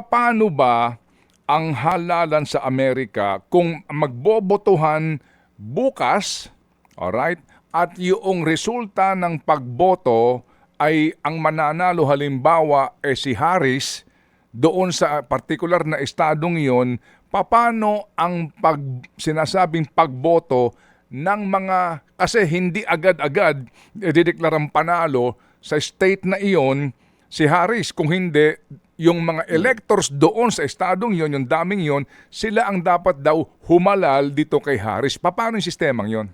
paano ba ang halalan sa Amerika kung magbobotohan bukas, alright, at yung resulta ng pagboto ay ang mananalo halimbawa eh si Harris doon sa particular na estadong iyon, paano ang pag, sinasabing pagboto ng mga, kasi hindi agad-agad dideklarang panalo sa state na iyon si Harris. Kung hindi, yung mga electors doon sa estadong iyon, yung daming iyon, sila ang dapat daw humalal dito kay Harris. Paano yung sistemang iyon?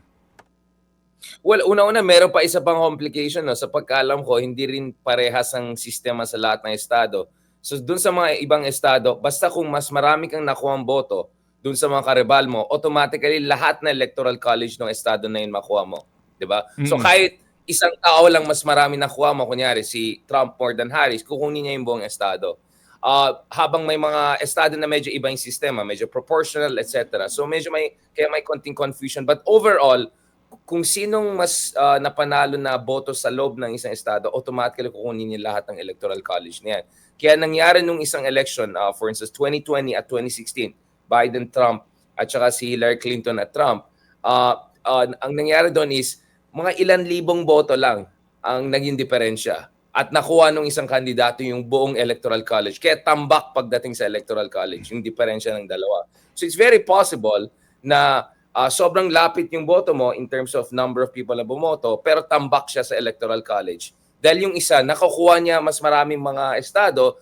Well, una-una, meron pa isa pang complication. No? Sa pagkaalam ko, hindi rin parehas ang sistema sa lahat ng estado. So, dun sa mga ibang estado, basta kung mas marami kang nakuha ang boto dun sa mga karibal mo, automatically lahat na electoral college ng estado na yun makuha mo. 'Di ba? So, Mm-mm. kahit isang tao lang mas marami nakuha mo, kunyari si Trump more than Harris, kukunin niya yung buong estado. Ah, habang may mga estado na medyo iba yung sistema, medyo proportional, etc. So medyo may kaya may konting confusion but overall kung sinong mas ah, napanalo na boto sa loob ng isang estado, automatically kukunin niya lahat ng electoral college niyan. Kaya nangyari nung isang election, ah, for instance, 2020 at 2016, Biden, Trump, at saka si Hillary Clinton at Trump, ah, ah, ang nangyari doon is mga ilan libong boto lang ang naging diferensya at nakuha nung isang kandidato yung buong electoral college. Kaya tambak pagdating sa electoral college, yung diferensya ng dalawa. So it's very possible na ah, sobrang lapit yung boto mo in terms of number of people na bumoto, pero tambak siya sa electoral college. Dahil yung isa, nakukuha niya mas maraming mga estado,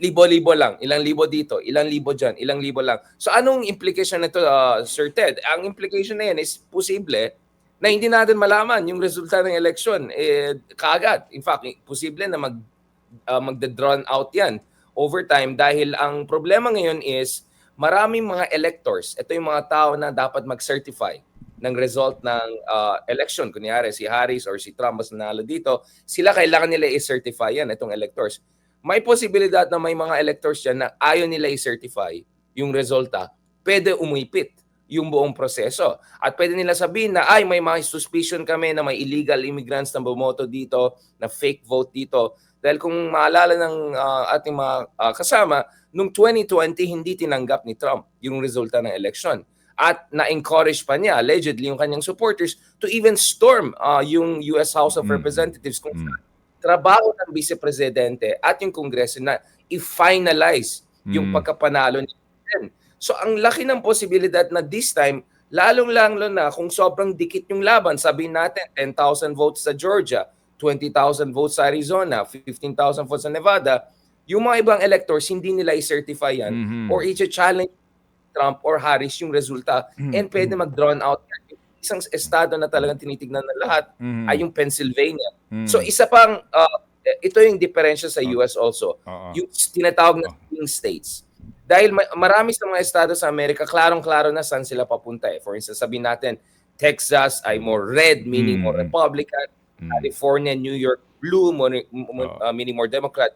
libo-libo lang. Ilang libo dito, ilang libo dyan, ilang libo lang. So anong implication nito, uh, Sir Ted? Ang implication na yan is posible na hindi natin malaman yung resulta ng election eh, kaagad. In fact, posible na mag, uh, magda-drawn out yan over time dahil ang problema ngayon is maraming mga electors, ito yung mga tao na dapat mag-certify ng result ng uh, election. Kunyari, si Harris or si Trump mas nanalo dito, sila kailangan nila i-certify yan, itong electors. May posibilidad na may mga electors dyan na ayaw nila i-certify yung resulta, pwede umipit yung buong proseso. At pwede nila sabihin na, ay, may mga suspicion kami na may illegal immigrants na bumoto dito, na fake vote dito. Dahil kung maalala ng ah, ating mga ah, kasama, nung 2020, hindi tinanggap ni Trump yung resulta ng election. At na-encourage pa niya, allegedly, yung kanyang supporters to even storm ah, yung US House of Mm. Representatives kung Mm. trabaho ng Vice Presidente at yung Kongreso na i-finalize yung Mm. pagkapanalo ni Biden. So ang laki ng posibilidad na this time, lalong-lalo na kung sobrang dikit yung laban, sabihin natin 10,000 votes sa Georgia, 20,000 votes sa Arizona, 15,000 votes sa Nevada, yung mga ibang electors, hindi nila i-certify yan Mhm. or i-challenge Trump or Harris yung resulta Mhm. and pwede mag-drawn out. Isang estado na talagang tinitignan ng lahat Mhm. ay yung Pennsylvania. Mhm. So isa pang, uh, ito yung diferensya sa US also, Oo. yung tinatawag na swing states. Dahil ma- marami sa mga estado sa Amerika, klarong-klaro na saan sila papunta eh. For instance, sabihin natin, Texas ay more red, meaning more Mm. Republican. Mm. California, New York, blue, more, more- Oo. uh, meaning more Democrat.